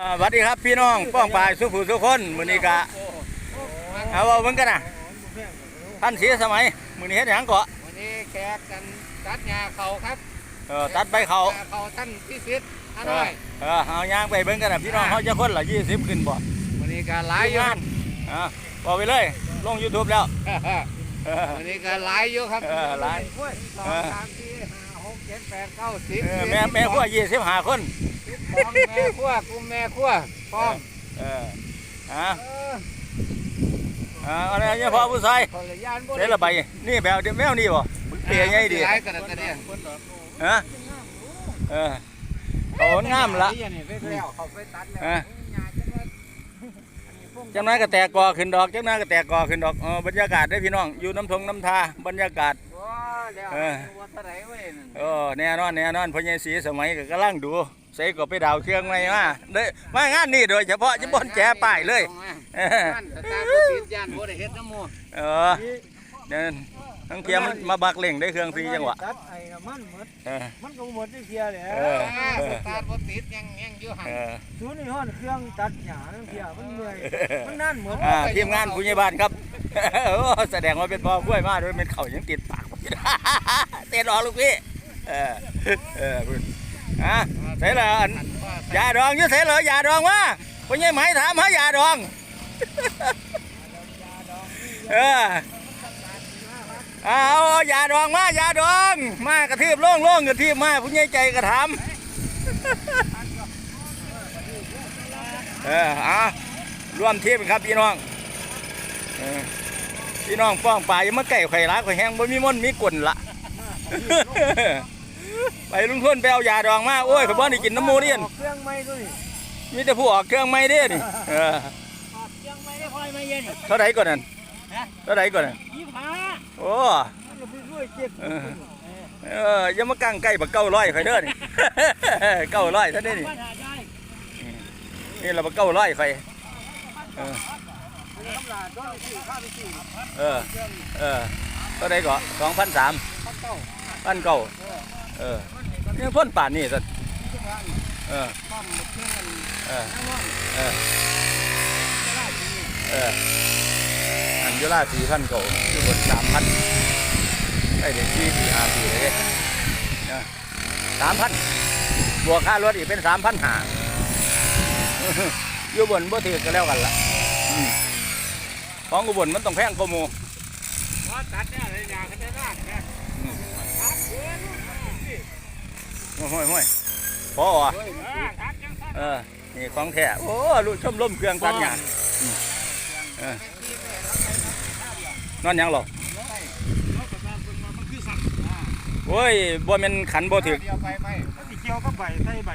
อ่าสวัสดีครับพี่น้องป้องปลายสุผู้สุคนมื้อนี้กะเอาเอาเบิ่งกันนะท่านเสียสมัยมื้อนี้เฮ็ดหยังเกาะวันนี้แขกกันตัดหญ้าเขาครับเออตัดใบเขาหญ้เขาท่านพิสิทธิ์ฮาเอน้ออยเออเอาย่างไปเบิ่งกันนะพี่น้องเฮาจะคนละ20ขึ้นบ่วันนี้ก็หลายอยู่งานอ่าบอกไปเลย ลง YouTube แล้วเออ วันนี้ก็หลายอยู่ครับเออหลายสองสามสี่ห้าหกเจ็ดแปดเก้าสิบเออแม่แม่ครัว25คนของแม่ขั้วกุมแม่ขั้วพร้อมเอออ่าเอออ่าอะไรเนี่ยพ่อผู้ชายคนละยานบ่เด้ละใบนี่แบบแมวนี่บ่เปียใหญ่ดีหลายกันนะเนี่ยฮะเออโอ้งามละนี่ไปแล้วเขาไปตัดแล้ว เออหญ้าจังว่า จังนั้นก็แตกกอขึ้นดอกจังนั้นก็แตกกอขึ้นดอกเออบรรยากาศได้อพี่น้องอยู่น้ำทงน้ำทาบรรยากาศ ว้าแล้วเออ วันเท่าไหร่เว้ยนั่นโอ้แน่นอนแน่นอนพ่อใหญ่ศรีสมัยก็กำลังดูใส่ก็ไปดาวเครื่องไงมาเด้อมางานนี้โดยเฉพาะจะบ่นแจ้ป้ายเลย เออท่านสตาร์ทบ่ติดยานบ่ได้เฮ็ดน้ำหมูเออ เดินทั้งเทียมมันมาบักเล่งได้เครื่องฟรีจังหวะตัดไอ้น้ำมันหมดเออ มันก็หมดที่เสียเลยเออ สตาร์ทบ่ติดยังยังอยู่หันเออศูนย์นี่ห้อนเครื่องตัดหญ้านั่นเสียมันเหนื่อยมันนั่นหมดอ่าทีมงานผู้ใหญ่บ้านครับ โอ้แสดงว่าเป็นพ่อกล้วยมาด้วยเป็นเขายังติดปาก เต้นออกลูกพี่เออเออคุณอะใส่ละอันยาดองอยี่ใส่เหรอยาดองวะพ่อใหญ่ไหมถามหายาดอง เออ เอาเอายาดองมายาดอง มากระทืบโล่งโล่งกระทืบมาผู้ใหญ่ใจกระทำเออเอาร่วมทีมครับพี่น้องเออพี่น้องฟ้องป่าอย่ามาไก่ไข่รักไข่แห้งบ่มีมนต์มีกลละไปลุงทุนไปเอายาดองมาโอ้ยข่อยบ่ได้กินน้ำหมูนี่อั่นออกเครื่องไม่ด้วยมีแต่ผู้ออกเครื่องไม่เด้นี่เออเครื่องไม่ได้คอยไม่เย็นเท่าไหร่ก่อนนั่นเท่าไหร่ก่อนนั่นยี่ห้า โอ้มันก็ไปช่วยเออย่ามากังใกล้บักเก้าร้อยข่อยเด้อนี่เก้าร้อยท่านนี่นี่เราบักเก้าร้อยข่อยเออเออเออเท่าไหร่ก่อสองพันสามพันเก้าพันเก้าเออยังพ่นป่านนี่สันเออเออเออเออ นยุราสี่พันเก้าอยู่บนสามพันได้เด็กที่สี่ห้าปีเลยสามพันบวกค่ารถอีกเป็นสามพันหาอยู่บนบ่ถือก็แล้วกันละของอุบลมันต้องแพงกว่าหมูว่าตัดเนี่ยเลยหญ้าเขาได้รากเนี่ยห้อยห้อยพออะเฮ้ยตัดจังซั่นเออนี่ของแท้โอ้ลูกชมล่มเครื่องตัดหญ้าอืมเออ นอนยังหรอโอ้ยบ่แม่นขันบ่ถึก เดียวไปไปที่เกี่ยวก็ใบใส่ใบ